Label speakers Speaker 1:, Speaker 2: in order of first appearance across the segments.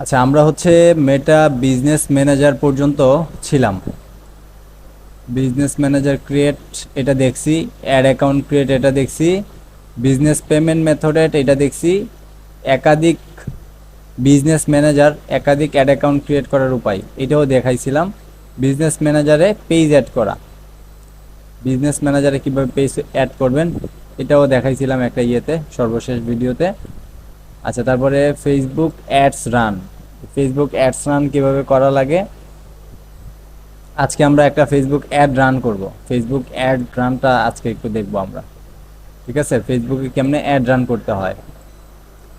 Speaker 1: আচ্ছা আমরা হচ্ছে মেটা বিজনেস ম্যানেজার পর্যন্ত ছিলাম। বিজনেস ম্যানেজার ক্রিয়েট এটা দেখছি অ্যাড অ্যাকাউন্ট ক্রিয়েট এটা দেখছি বিজনেস পেমেন্ট মেথডেড এটা দেখছি, একাধিক বিজনেস ম্যানেজার একাধিক অ্যাড অ্যাকাউন্ট ক্রিয়েট করার উপায়, এটাও দেখাইছিলাম। বিজনেস ম্যানেজারে পেজ অ্যাড করা। বিজনেস ম্যানেজারে কীভাবে পেজ অ্যাড করবেন, এটাও দেখাইছিলাম একটা ইয়েতে, সর্বশেষ ভিডিওতে। আচ্ছা তারপরে Facebook ads run Facebook ads run কীভাবে করা লাগে? আজকে আমরা একটা ফেসবুক অ্যাড রান করব। ফেসবুক অ্যাড রানটা আজকে একটু দেখব আমরা। ঠিক আছে? ফেসবুকে কেমনে অ্যাড রান করতে হয়?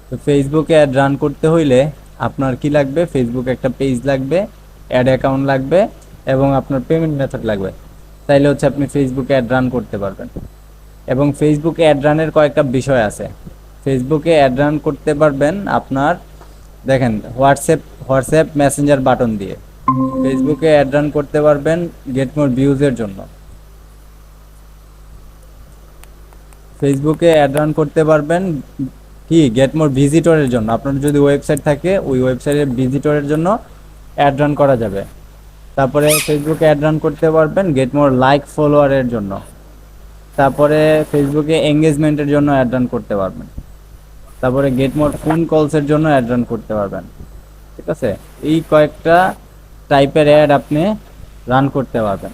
Speaker 1: তো ফেসবুকে অ্যাড রান করতে হইলে আপনার কি লাগবে? ফেসবুক একটা পেজ লাগবে অ্যাড অ্যাকাউন্ট লাগবে এবং আপনার পেমেন্ট মেথড লাগবে। তাইলে হচ্ছে আপনি ফেসবুকে অ্যাড রান করতে পারবেন। এবং ফেসবুকে অ্যাড রানের কয়েকটা বিষয় আছে। ফেসবুকে অ্যাড রান করতে পারবেন আপনার, দেখেন হোয়াটসঅ্যাপ হোয়াটসঅ্যাপ মেসেঞ্জার বাটন দিয়ে। ফেসবুকে অ্যাড রান করতে পারবেন গেট মোর ভিউজের জন্য। ফেসবুকে অ্যাড রান করতে পারবেন কি? গেট মোর ভিজিটরের জন্য। আপনার যদি ওয়েবসাইট থাকে, ওই ওয়েবসাইটের ভিজিটরের জন্য অ্যাড রান করা যাবে। তারপরে ফেসবুকে অ্যাড রান করতে পারবেন গেট মোর লাইক ফলোয়ারের জন্য। তারপরে ফেসবুকে এঙ্গেজমেন্টের জন্য অ্যাড রান করতে পারবেন। তারপরে গেট মোর ফোন কলসের জন্য অ্যাড রান করতে পারবেন। ঠিক আছে? এই কয়েকটা টাইপের অ্যাড আপনি রান করতে পারবেন।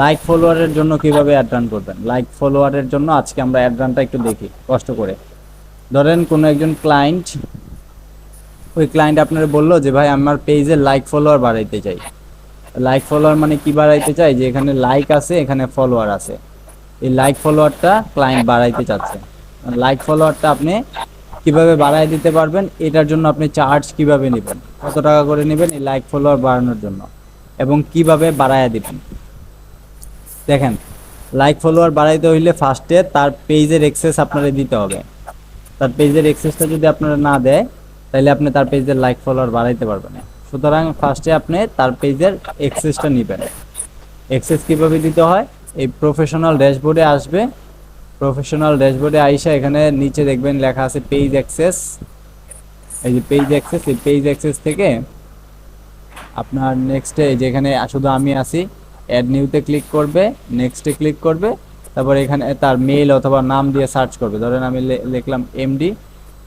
Speaker 1: লাইক ফলোয়ারের জন্য কীভাবে অ্যাড রান করবেন? লাইক ফলোয়ারের জন্য আজকে আমরা অ্যাড রানটা একটু দেখি, কষ্ট করে। ধরেন কোনো একজন ক্লায়েন্ট ওই ক্লায়েন্ট আপনার বলল যে, ভাই, আমার পেজে লাইক ফলোয়ার বাড়াইতে চাই। লাইক ফলোয়ার মানে কি বাড়াইতে চাই? যে এখানে লাইক আছে, এখানে ফলোয়ার আছে। এই লাইক ফলোয়ারটা ক্লায়েন্ট বাড়াইতে চাচ্ছে। লাইক ফলোয়ারটা আপনি কীভাবে বাড়াই দিতে পারবেন, এটার জন্য আপনি চার্জ কীভাবে নেবেন, কত টাকা করে নেবেন এই লাইক ফলোয়ার বাড়ানোর জন্য এবং কীভাবে বাড়ায় দিবেন। দেখেন লাইক ফলোয়ার বাড়াইতে হইলে ফার্স্টে তার পেজের এক্সেস আপনারা দিতে হবে। তার পেজের এক্সেসটা যদি আপনারা না দেয়, তাহলে আপনি তার পেজের লাইক ফলোয়ার বাড়াইতে পারবেন না। সুতরাং ফার্স্টে আপনি তার পেজের এক্সেসটা নেবেন। এক্সেস কীভাবে দিতে হয়? এই প্রফেশনাল ড্যাশবোর্ডে আসবে প্রফেশনাল ড্যাশবোর্ডে আইসা এখানে নিচে দেখবেন লেখা আছে পেজ অ্যাক্সেস এই যে পেজ অ্যাক্সেস এই পেজ অ্যাক্সেস থেকে আপনার নেক্সটে যেখানে শুধু আমি আসি অ্যাড নিউতে ক্লিক করবে নেক্সটে ক্লিক করবে, তারপর এখানে তার মেল অথবা নাম দিয়ে সার্চ করবে। ধরেন আমি লিখলাম এমডি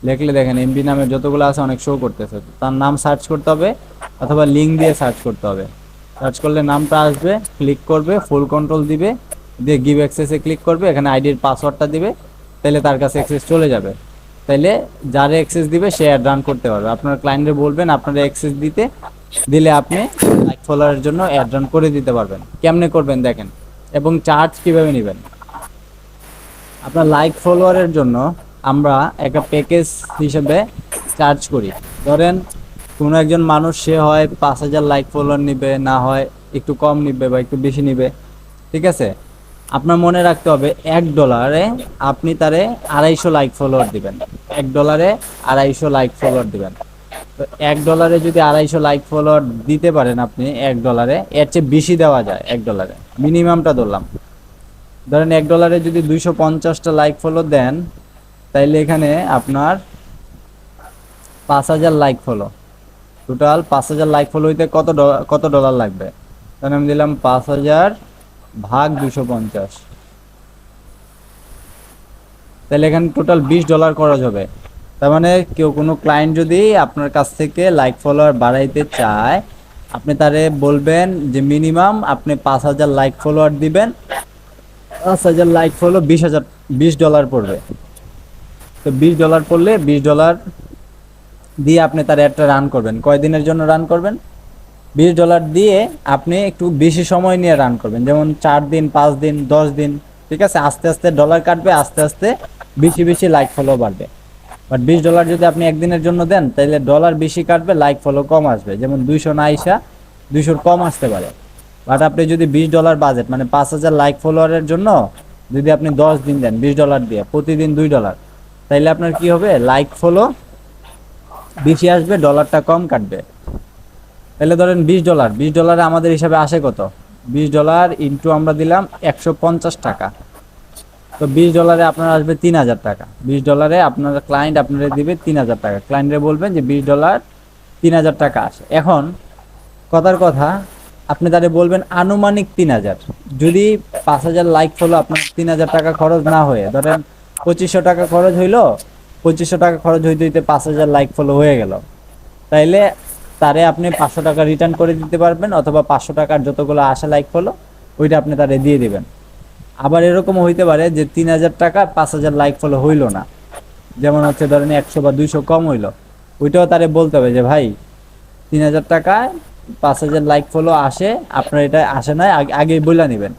Speaker 1: লিখলে দেখেন এমডি নামে যতগুলো আছে অনেক শো করতেছে। তার নাম সার্চ করতে হবে অথবা লিঙ্ক দিয়ে সার্চ করতে হবে। সার্চ করলে নামটা আসবে ক্লিক করবে ফুল কন্ট্রোল দিবে দিয়ে গিভ অ্যাক্সেসে ক্লিক করবে, এখানে আইডির পাসওয়ার্ডটা দিবে তাহলে তার কাছে অ্যাক্সেস চলে যাবে। তাইলে যারে অ্যাক্সেস দিবে, সে অ্যাড রান করতে পারবে। আপনার ক্লায়েন্টে বলবেন, আপনার অ্যাক্সেস দিতে, দিলে আপনি লাইক ফলোয়ারের জন্য অ্যাড রান করে দিতে পারবেন। কেমনে করবেন দেখেন, এবং চার্জ কীভাবে নেবেন? আপনার লাইক ফলোয়ারের জন্য আমরা একটা প্যাকেজ হিসেবে চার্জ করি। ধরেন, কোনো একজন মানুষ, সে হয় পাঁচ হাজার লাইক ফলোয়ার নিবে, না হয় একটু কম নিবে বা একটু বেশি নিবে, ঠিক আছে? আপনার মনে রাখতে হবে, এক ডলারে আপনি তারে আড়াইশো লাইক ফলোয়ার দিবেন। এক ডলারে আড়াইশো লাইক ফলোয়ার দিবেন। তো এক ডলারে যদি আড়াইশো লাইক ফলোয়ার দিতে পারেন আপনি, এক ডলারে এর চেয়ে বেশি দেওয়া যায় এক ডলারে মিনিমামটা ধরলাম। ধরেন এক ডলারে যদি দুইশো পঞ্চাশটা লাইক ফলো দেন, তাইলে এখানে আপনার পাঁচ হাজার লাইক ফলো টোটাল পাঁচ হাজার লাইক ফলো হইতে কত কত ডলার লাগবে? তাহলে আমি দিলাম পাঁচ হাজার ভাগ দুশো পঞ্চাশ। তাহলে এখানে টোটাল বিশ ডলার খরচ হবে। তার মানে কেউ কোনো ক্লায়েন্ট যদি আপনার কাছ থেকে লাইক ফলোয়ার বাড়াইতে চায়, আপনি তারে বলবেন যে মিনিমাম আপনি পাঁচ হাজার লাইক ফলোয়ার দিবেন। পাঁচ হাজার লাইক ফলো বিশ হাজার, বিশ ডলার পড়বে। তো বিশ ডলার পড়লে বিশ ডলার দিয়ে আপনি তার একটা রান করবেন। কয়দিনের জন্য রান করবেন? বিশ ডলার দিয়ে আপনি একটু বেশি সময় নিয়ে রান করবেন। যেমন চার দিন, পাঁচ দিন, দশ দিন, ঠিক আছে? আস্তে আস্তে ডলার কাটবে, আস্তে আস্তে বেশি বেশি লাইক ফলো বাড়বে। বাট বিশ ডলার যদি আপনি একদিনের জন্য দেন তাহলে ডলার বেশি কাটবে লাইক ফলো কম আসবে। যেমন দুইশো না আইসা দুইশোর কম আসতে পারে। বাট আপনি যদি বিশ ডলার বাজেট মানে পাঁচ হাজার লাইক ফলোয়ারের জন্য যদি আপনি দশ দিন দেন, বিশ ডলার দিয়ে, প্রতিদিন দুই ডলার তাইলে আপনার কি হবে? লাইক ফলো বেশি আসবে ডলারটা কম কাটবে। তাহলে ধরেন বিশ ডলার, বিশ ডলারে আমাদের হিসাবে আসে কত? বিশ ডলার ইন্টু আমরা দিলাম একশো পঞ্চাশ টাকা। তো বিশ ডলারে আপনার আসবে তিন হাজার টাকা। বিশ ডলারে আপনার ক্লায়েন্ট আপনারা দিবে তিন হাজার টাকা। ক্লায়েন্টরে বলবেন যে বিশ ডলার তিন হাজার টাকা আসে। এখন কথার কথা, আপনি তাহলে বলবেন আনুমানিক তিন হাজার। যদি পাঁচ হাজার লাইক ফলো আপনার তিন হাজার টাকা খরচ না হয়ে, ধরেন পঁচিশশো টাকা খরচ হইল, পঁচিশশো টাকা খরচ হইতে হইতে পাঁচ হাজার লাইক ফলো হয়ে গেল। তাইলে তারে আপনি পাঁচশো টাকা রিটার্ন করে দিতে পারবেন অথবা পাঁচশো টাকার যতগুলো আসে লাইক ফলো ওইটা আপনি তারে দিয়ে দিবেন। আবার এরকম হইতে পারে যে তিন হাজার টাকা পাঁচ হাজার লাইক ফলো হইল না। যেমন হচ্ছে ধরেন একশো বা দুইশো কম হইল। ওইটাও তারে বলতে হবে যে, ভাই, তিন হাজার টাকায় পাঁচ হাজার লাইক ফলো আসে। আপনার এটা আসে না আগে- আগেই বলে নেবেন।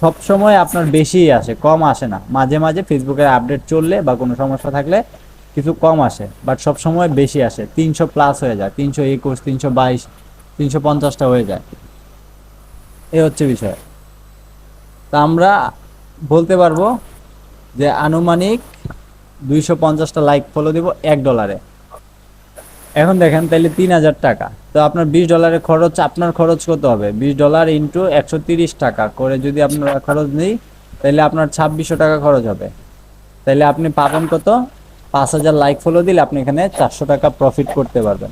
Speaker 1: সব সময় আপনার বেশিই আসে, কম আসে না। মাঝে মাঝে ফেসবুকের আপডেট চললে বা কোনো সমস্যা থাকলে কিছু কম আসে বাট সব সময় বেশি আসে। তিনশো প্লাস হয়ে যায়, তিনশো একুশ, তিনশো বাইশ, তিনশো পঞ্চাশটা হয়ে যায়। এই হচ্ছে বিষয়। তা আমরা বলতে পারব যে আনুমানিক দুইশো পঞ্চাশটা লাইক ফলো দিব এক ডলারে এখন দেখেন তাহলে তিন হাজার টাকা। তো আপনার বিশ ডলারের খরচ, আপনার খরচ কত হবে? বিশ ডলার ইন্টু একশো তিরিশ টাকা করে যদি আপনার খরচ নেই তাহলে আপনার ছাব্বিশশো টাকা খরচ হবে। তাহলে আপনি পাবেন কত? পাঁচ হাজার লাইক ফলো দিলে আপনি এখানে চারশো টাকা প্রফিট করতে পারবেন।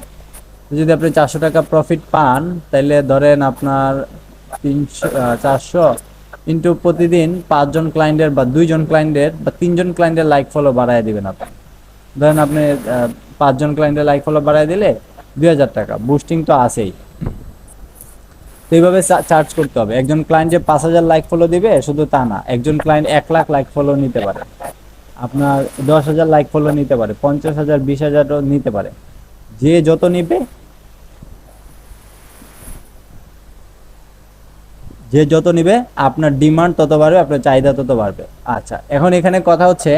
Speaker 1: যদি আপনি চারশো টাকা প্রফিট পান তাহলে ধরেন আপনার তিনশো চারশো কিন্তু প্রতিদিন পাঁচজন ক্লায়েন্টের বা দুইজন ক্লায়েন্টের বা তিনজন ক্লায়েন্টের লাইক ফলো বাড়ায় দিবেন আপনি। ধরেন আপনি পাঁচজন ক্লায়েন্টের লাইক ফলো বাড়ায় দিলে দুই হাজার টাকা বুস্টিং তো আছেই। তো এইভাবে চার্জ করতে হবে। একজন ক্লায়েন্ট যে পাঁচ হাজার লাইক ফলো দিবে, শুধু তা না, একজন ক্লায়েন্ট এক লাখ লাইক ফলো নিতে পারে। আপনার দশ হাজার লাইক ফলো নিতে পারে, পঞ্চাশ হাজার, বিশ হাজারও নিতে পারে। যে যত নিবে, যে যত নিবে, আপনার ডিমান্ড তত বাড়বে, আপনার চাহিদা তত বাড়বে। আচ্ছা এখন এখানে কথা হচ্ছে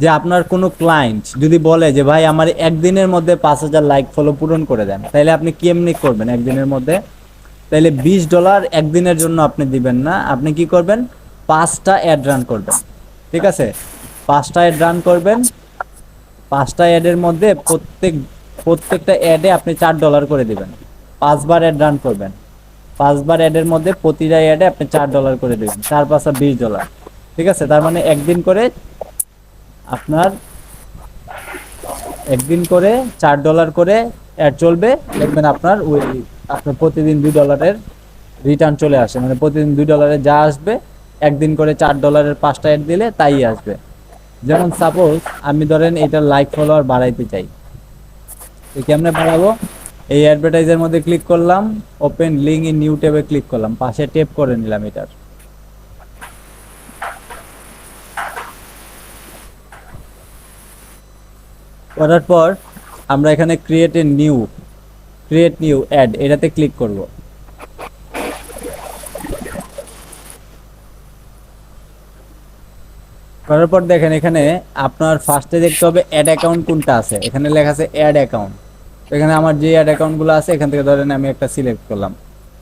Speaker 1: যে আপনার কোনো ক্লায়েন্ট যদি বলে যে, ভাই, আমার একদিনের মধ্যে পাঁচ হাজার লাইক ফলো পূরণ করে দেন। তাহলে আপনি কি এমনি করবেন একদিনের মধ্যে? তাহলে বিশ ডলার একদিনের জন্য আপনি দিবেন না। আপনি কি করবেন? পাঁচটা অ্যাড রান করবেন। ঠিক আছে? পাঁচটা অ্যাড রান করবেন। পাঁচটা অ্যাডের মধ্যে প্রত্যেক, প্রত্যেকটা অ্যাডে আপনি চার ডলার করে দেবেন। পাঁচবার অ্যাড রান করবেন। পাঁচবার অ্যাডের মধ্যে প্রতিটা অ্যাডে আপনি চার ডলার করে দেবেন। চার পাঁচটা বিশ ডলার ঠিক আছে? তার মানে একদিন করে আপনার, একদিন করে চার ডলার করে অ্যাড চলবে। দেখবেন আপনার ওই, আপনার প্রতিদিন দুই ডলারের রিটার্ন চলে আসে। মানে প্রতিদিন দুই ডলারে যা আসবে, একদিন করে চার ডলারের পাঁচটা অ্যাড দিলে তাই আসবে। যেমন সাপোজ আমি ধরেন এটা লাইক ফলোয়ার বাড়াইতে চাই। তো কেমনে বাড়াবো? এই অ্যাডভার্টাইজের মধ্যে ক্লিক করলাম ওপেন লিঙ্ক ইন নিউ ট্যাবে ক্লিক করলাম, পাশে টেপ করে নিলাম এটার। করার পর আমরা এখানে create a new create new ad এটাতে ক্লিক করব। করার পর দেখেন এখানে আপনার ফার্স্টে দেখতে হবে অ্যাড অ্যাকাউন্ট কোনটা আছে। এখানে লেখা আছে অ্যাড অ্যাকাউন্ট এখানে আমার যে অ্যাড অ্যাকাউন্টগুলো আছে, এখান থেকে ধরেন আমি একটা সিলেক্ট করলাম।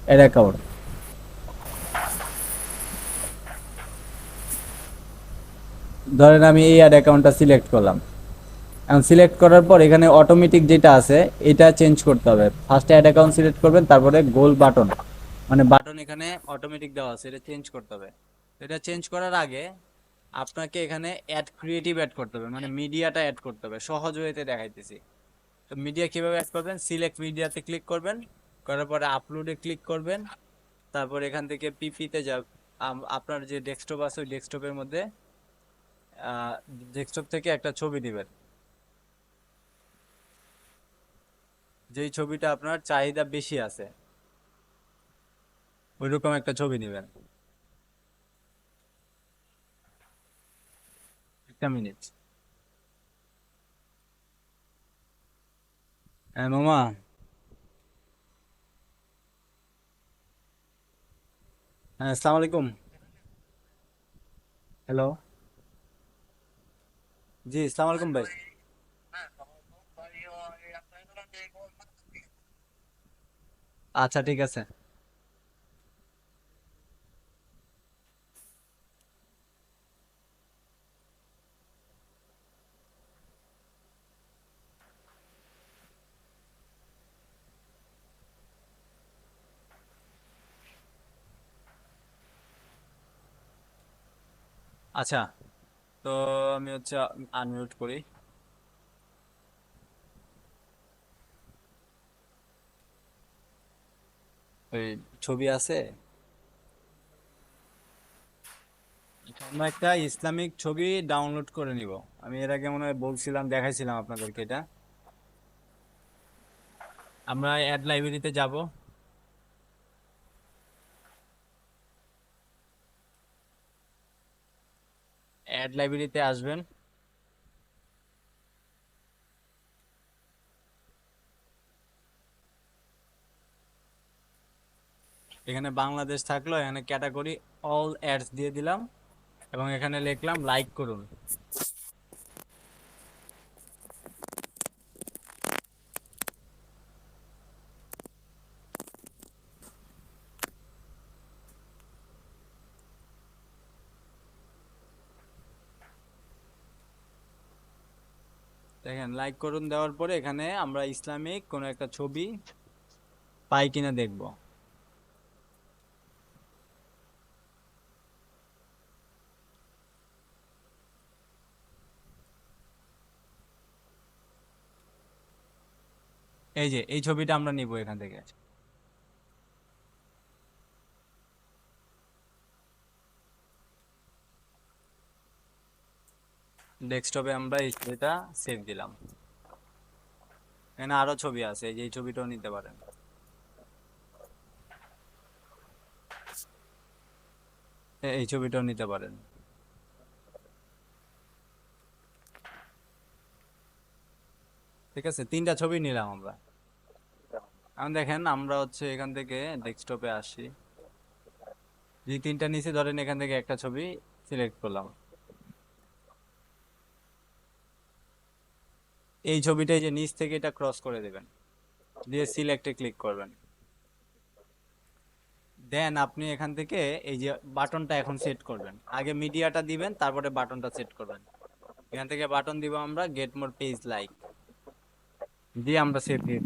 Speaker 1: অ্যাড অ্যাকাউন্ট ধরেন আমি এই অ্যাড অ্যাকাউন্টটা সিলেক্ট করলাম। এখন সিলেক্ট করার পর এখানে অটোমেটিক যেটা আছে, এটা চেঞ্জ করতে হবে। ফার্স্টে অ্যাড অ্যাকাউন্ট সিলেক্ট করবেন, তারপরে গোল বাটন মানে বাটন এখানে অটোমেটিক দেওয়া আছে, এটা চেঞ্জ করতে হবে। এটা চেঞ্জ করার আগে আপনাকে এখানে অ্যাড ক্রিয়েটিভ অ্যাড করতে হবে মানে মিডিয়াটা অ্যাড করতে হবে, সহজ ওয়েতে দেখাইতেছি। তো মিডিয়া কীভাবে অ্যাড করবেন? সিলেক্ট মিডিয়াতে ক্লিক করবেন, করার পরে আপলোডে ক্লিক করবেন, তারপর এখান থেকে পিপিতে যা আপনার যে ডেস্কটপ আছে, ওই ডেস্কটপের মধ্যে ডেস্কটপ থেকে একটা ছবি দিবেন। যেই ছবিটা আপনার চাহিদা বেশি আছে, ওইরকম একটা ছবি নেবেন মিনিট হ্যাঁ মামা হ্যাঁ আসসালামু আলাইকুম হ্যালো জি আসসালামু আলাইকুম ভাই আচ্ছা ঠিক আছে। আচ্ছা তো আমি হচ্ছে আনমিউট করি। ওই ছবি আছে? আমরা একটা ইসলামিক ছবি ডাউনলোড করে নিব। আমি এর আগে মনে হয় বলছিলাম, দেখাইছিলাম আপনাদেরকে এটা। আমরা অ্যাড লাইব্রেরিতে যাব। অ্যাড লাইব্রেরিতে আসবেন। এখানে বাংলাদেশ থাকল, এখানে ক্যাটাগরি অল অ্যাডস দিয়ে দিলাম এবং এখানে লিখলাম লাইক করুন। দেখেন লাইক করুন দেওয়ার পরে এখানে আমরা ইসলামিক কোনো একটা ছবি পাই কিনা দেখব। এই যে, এই ছবিটা আমরা নিব এখান থেকে। ডেস্কটপে আমরা এই ছবিটা সেভ দিলাম। এখানে আরও ছবি আছে, এই ছবিটাও নিতে পারেন। এই ছবিটাও নিতে পারেন। ঠিক আছে, তিনটা ছবি নিলাম আমরা। এখন দেখেন, আমরা হচ্ছে এখান থেকে ডেস্কটপে আসি। যে তিনটা নিচে ধরেন এখান থেকে একটা ছবি সিলেক্ট করলাম। এই ছবিটা এই যে নিচ থেকে এটা ক্রস করে দেবেন। দিয়ে সিলেক্টে ক্লিক করবেন। দেন আপনি এখান থেকে এই যে বাটনটা এখন সেট করবেন। আগে মিডিয়াটা দিবেন, তারপরে বাটনটা সেট করবেন। এখান থেকে বাটন দিব আমরা গেট মোর পেজ লাইক দিয়ে আমরা সেভ দিয়ে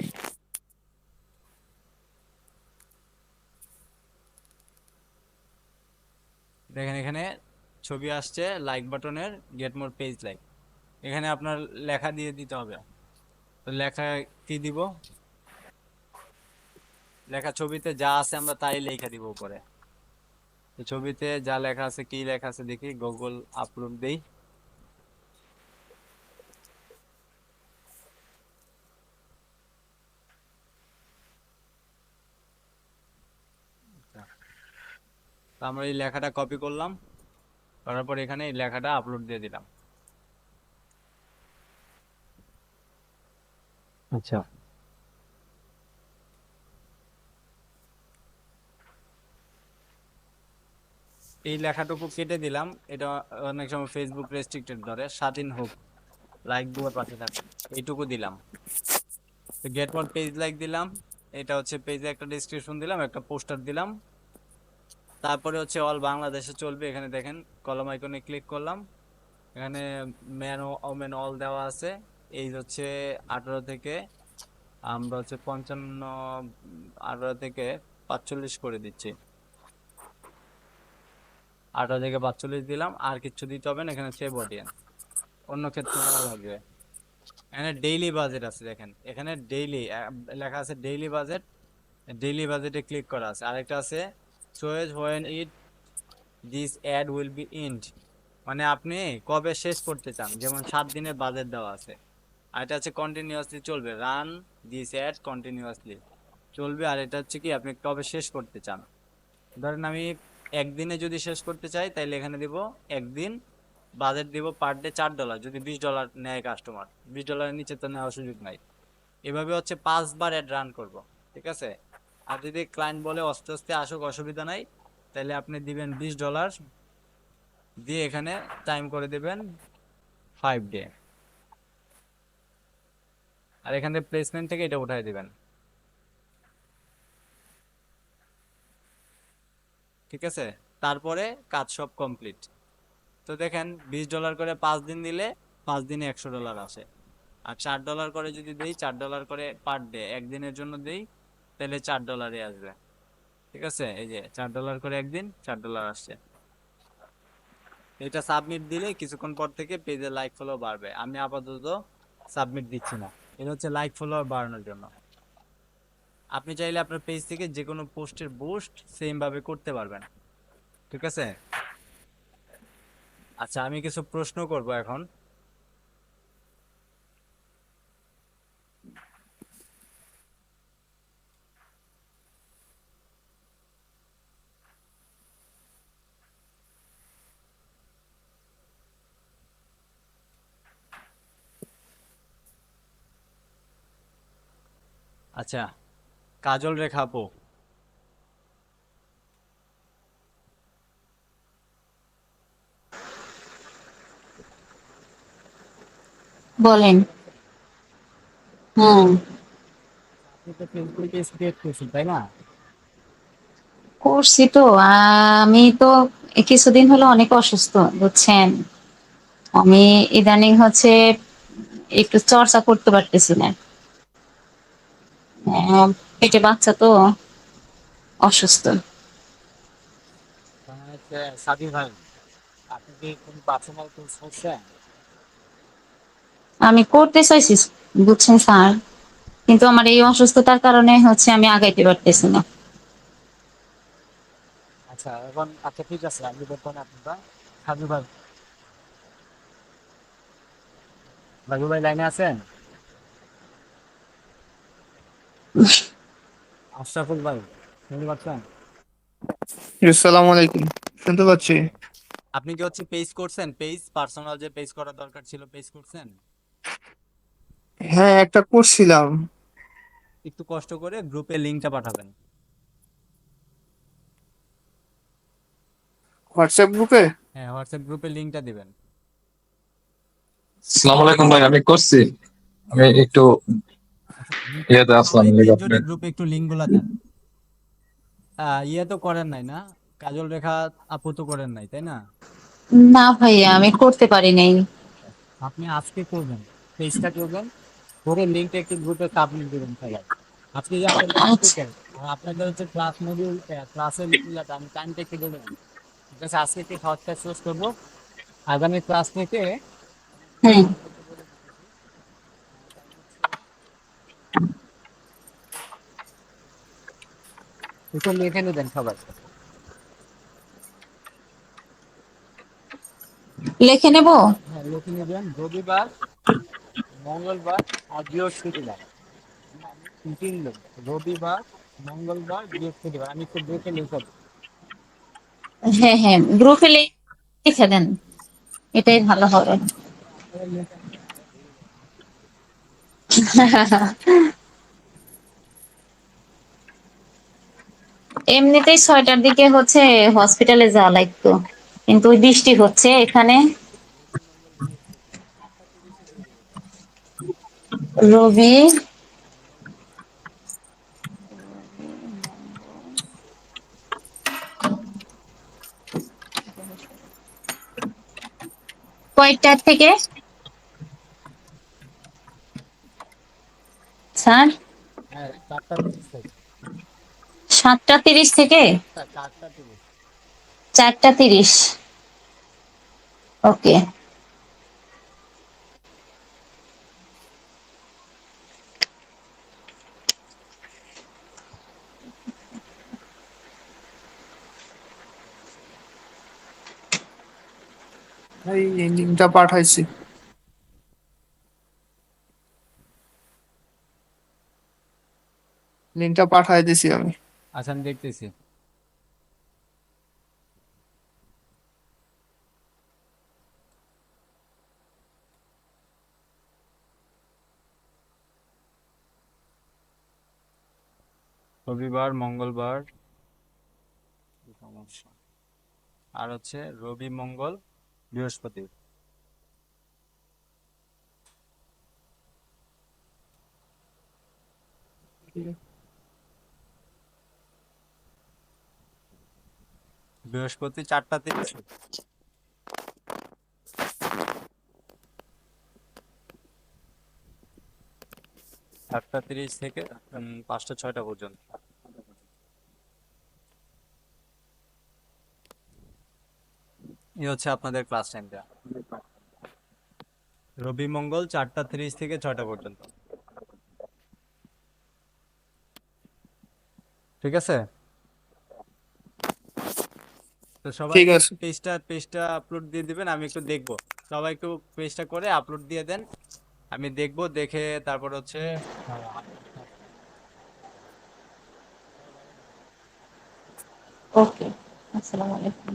Speaker 1: দেখেন এখানে ছবি আসছে লাইক বাটনের গেট মোর পেজ লাইক এখানে আপনার লেখা দিয়ে দিতে হবে। তো লেখা কি দিব? লেখা ছবিতে যা আছে আমরা তাই লেখা দিব উপরে। তো ছবিতে যা লেখা আছে, কি লেখা আছে দেখি গুগল আপলোড দেই। আমরা এই লেখাটা কপি করলাম, করার পর এখানে এই লেখাটা আপলোড দিয়ে দিলাম।
Speaker 2: আচ্ছা।
Speaker 1: এই লেখাটুকু কেটে দিলাম। এটা অনেক সময় ফেসবুক রেস্ট্রিক্টেড ধরে। স্বাধীন হোক। লাইক দেওয়ার পাশে থাকে এইটুকু দিলাম। গেট মোর পেজ লাইক দিলাম। এটা হচ্ছে পেজে একটা ডিসক্রিপশন দিলাম, একটা পোস্টার দিলাম। তারপরে হচ্ছে অল বাংলাদেশে চলবে। এখানে দেখেন কলম আইকনে ক্লিক করলাম। এখানে ম্যান ও ওমেন অল দেওয়া আছে। এই হচ্ছে আঠারো থেকে আমরা হচ্ছে পঞ্চান্ন, আঠারো থেকে পাঁচচল্লিশ করে দিচ্ছি। আঠারো থেকে পাঁচচল্লিশ দিলাম, আর কিচ্ছু দিতে হবে না, এখানে সেভ অডিয়েন্স অন্য ক্ষেত্রে লাগবে। এখানে ডেইলি বাজেট আছে, দেখেন। এখানে ডেইলি লেখা আছে ডেইলি বাজেট ডেইলি বাজেটে ক্লিক করা আছে। আরেকটা আছে choice when it this ad will be end মানে আপনি কবে শেষ করতে চান? যেমন সাত দিনের বাজেট দেওয়া আছে। আর এটা হচ্ছে কন্টিনিউয়াসলি চলবে। রান দিস অ্যাড কন্টিনিউয়াসলি চলবে। আর এটা হচ্ছে কি, আপনি কবে শেষ করতে চান? ধরেন আমি একদিনে যদি শেষ করতে চাই তাহলে এখানে দিব একদিন বাজেট দিব পার ডে চার ডলার যদি বিশ ডলার নেয় কাস্টমার বিশ ডলারের নিচে তো নেওয়ার সুযোগ নাই। এভাবে হচ্ছে পাঁচবার অ্যাড রান করব, ঠিক আছে? আর যদি ক্লায়েন্ট বলে আস্তে আস্তে আসুক, অসুবিধা নাই তাহলে আপনি দিবেন বিশ ডলার দিয়ে এখানে টাইম করে দেবেন ফাইভ ডে আর এখান থেকে প্লেসমেন্ট থেকে এটা উঠাই দিবেন। ঠিক আছে? তারপরে কাজ সব কমপ্লিট তো দেখেন, বিশ ডলার করে পাঁচ দিন দিলে পাঁচ দিনে একশো ডলার আসে। আর চার ডলার করে যদি দেই, চার ডলার করে পার ডে একদিনের জন্য দেই, তাহলে চার ডলারে আসবে। ঠিক আছে? এই যে চার ডলার করে একদিন, চার ডলার আসছে। এটা সাবমিট দিলে কিছুক্ষণ পর থেকে পেজে লাইক ফলো বাড়বে। আমি আপাতত সাবমিট দিচ্ছি না। এটা হচ্ছে লাইক ফলোয়ার বাড়ানোর জন্য। আপনি চাইলে আপনার পেজ থেকে যে কোনো পোস্টের বুস্ট সেমভাবে করতে পারবেন। ঠিক আছে? আচ্ছা আমি কিছু প্রশ্ন করব এখন। আচ্ছা কাজল রেখা আপু।
Speaker 2: বলেন। হুম
Speaker 1: তাই না?
Speaker 2: করছি তো আমি তো কিছুদিন হলো অনেক অসুস্থ বুঝছেন? আমি ইদানিং হচ্ছে একটু চর্চা করতে পারতেছি না। পেটে বাচ্চা তো অসুস্থ।
Speaker 1: তার হচ্ছে সাবির ভাই আপনি কি কোন পার্সোনাল কোর্স করছেন
Speaker 2: আমি করতে চাইছি বুঝছেন স্যার। কিন্তু আমার এই অসুস্থতার কারণে হচ্ছে আমি আগাইতে পারতেছি না।
Speaker 1: আচ্ছা এখন আচ্ছা ঠিক আছে আমি বর্তমানে আপনারা ভাই লাইনে আছেন? আশরাফুল ভাই শুনতে পাচ্ছেন?
Speaker 3: আসসালামু আলাইকুম। শুনতে পাচ্ছি।
Speaker 1: আপনি কি হচ্ছে পেজ করছেন? পেজ পার্সোনাল যে পেজ করার দরকার ছিল পেজ করছেন?
Speaker 3: হ্যাঁ একটা করছিলাম।
Speaker 1: একটু কষ্ট করে গ্রুপে লিংকটা পাঠাবেন।
Speaker 3: হোয়াটসঅ্যাপ গ্রুপে
Speaker 1: হ্যাঁ হোয়াটসঅ্যাপ গ্রুপে লিংকটা দিবেন।
Speaker 4: আসসালামু আলাইকুম ভাই আমি করছি। আমি একটু ইয়েতে আসলাম
Speaker 1: গ্রুপে একটু লিংকগুলো দেন। আহ, ইয়ে তো করেন নাই না? কাজল রেখা আপু তো করেন নাই তাই না?
Speaker 2: না ভাইয়া আমি করতে পারি নাই।
Speaker 1: আপনি আজকে করবেন পেজটা করবেন করে লিংকটা একটু গ্রুপে সাবমিট দিবেন সবাই আজকে যে আপনাদের
Speaker 2: আচ্ছা।
Speaker 1: আর আপনাদের হচ্ছে ক্লাস মডিউল ক্লাসের লিঙ্কটা আমি টাইমটা একটু বলে দিই ঠিক আছে আজকে একটু শর্টটা শেষ করব। আগামী ক্লাস থেকে
Speaker 2: হুম।
Speaker 1: একটু লিখে নেবেন সবাই।
Speaker 2: লিখে নেব?
Speaker 1: হ্যাঁ লিখে নেবেন। রবিবার মঙ্গলবার আর বৃহস্পতিবার। তিন দিন রবিবার মঙ্গলবার বৃহস্পতিবার। আমি একটু দেখে লিখে দেবো।
Speaker 2: হ্যাঁ হ্যাঁ গ্রুপে লিখে দেন। এটাই ভালো হবে। এমনিতেই ছয়টার দিকে হচ্ছে হসপিটালে যাওয়া লাগতো। কিন্তু ওই বৃষ্টি হচ্ছে এখানে। রবি। কয়টার থেকে? স্যার
Speaker 1: হ্যাঁ চারটা তিরিশ থেকে
Speaker 2: সাতটা তিরিশ থেকে?
Speaker 1: চারটা তিরিশ।
Speaker 2: ওকে।
Speaker 3: এই লিঙ্কটা পাঠাইছি। লিঙ্কটা পাঠাই দিছি আমি।
Speaker 1: আচ্ছা আমি দেখতেছি। রবিবার মঙ্গলবার। সমস্যা? আর হচ্ছে রবি মঙ্গল বৃহস্পতি বৃহস্পতি চারটা তিরিশ। চারটা তিরিশ থেকে পাঁচটা ছয়টা পর্যন্ত। এই হচ্ছে আপনাদের ক্লাস টাইমটা রবি মঙ্গল চারটা তিরিশ থেকে ছয়টা পর্যন্ত। ঠিক আছে? তো সবাই
Speaker 3: ঠিক আছে।
Speaker 1: পেজটা পেজটা আপলোড দিয়ে দিবেন আমি একটু দেখব। সবাই একটু পেজটা করে আপলোড দিয়ে দেন আমি দেখব দেখে তারপর হচ্ছে
Speaker 2: ওকে আসসালামু আলাইকুম।